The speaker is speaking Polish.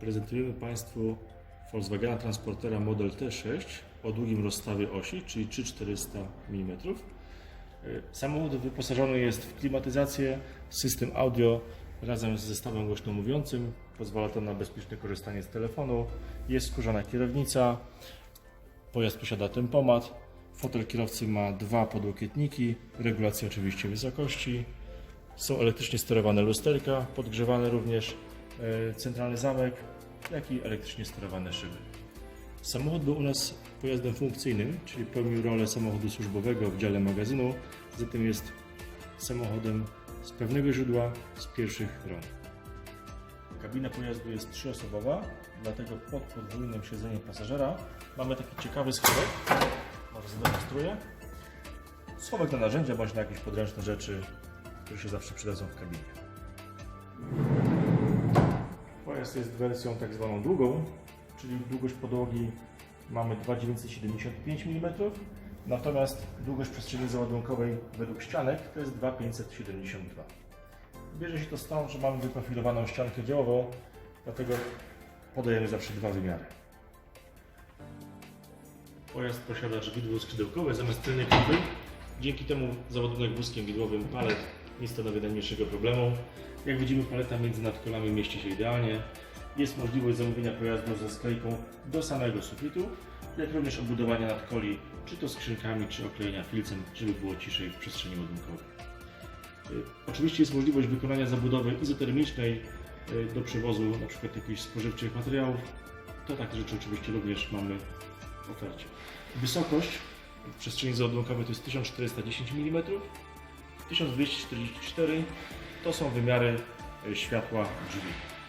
prezentujemy Państwu Volkswagena Transportera Model T6 o długim rozstawie osi, czyli 3400 mm. Samochód wyposażony jest w klimatyzację, system audio razem z zestawem głośnomówiącym. Pozwala to na bezpieczne korzystanie z telefonu. Jest skórzana kierownica. Pojazd posiada tempomat. Fotel kierowcy ma dwa podłokietniki, regulację oczywiście wysokości. Są elektrycznie sterowane lusterka, podgrzewane również e, centralny zamek, jak i elektrycznie sterowane szyby. Samochód był u nas pojazdem funkcyjnym, czyli pełnił rolę samochodu służbowego w dziale magazynu, zatem jest samochodem z pewnego źródła, z pierwszych rąk. Kabina pojazdu jest trzyosobowa, dlatego pod podwójnym siedzeniem pasażera mamy taki ciekawy schowek, może zademonstruję. Schowek na narzędzia bądź na jakieś podręczne rzeczy, które się zawsze przydadzą w kabinie. Pojazd jest wersją tak zwaną długą, czyli długość podłogi mamy 2,975 mm, natomiast długość przestrzeni załadunkowej według ścianek to jest 2,572 Bierze się to stąd, że mamy wyprofilowaną ściankę działową, dlatego podajemy zawsze dwa wymiary. Pojazd posiada drzwi skrzydełkowe zamiast tylnej klapy. Dzięki temu załadunek wózkiem widłowym palet nie stanowi najmniejszego problemu. Jak widzimy paleta między nadkolami mieści się idealnie. Jest możliwość zamówienia pojazdu ze sklejką do samego sufitu, jak również obudowania nadkoli, czy to skrzynkami, czy oklejenia filcem, żeby było ciszej w przestrzeni ładunkowej. Y, Oczywiście jest możliwość wykonania zabudowy izotermicznej y, do przewozu np. jakichś spożywczych materiałów. To takie rzeczy oczywiście również mamy w ofercie. Wysokość w przestrzeni załadunkowej to jest 1410 mm, 1244 to są wymiary y, światła drzwi.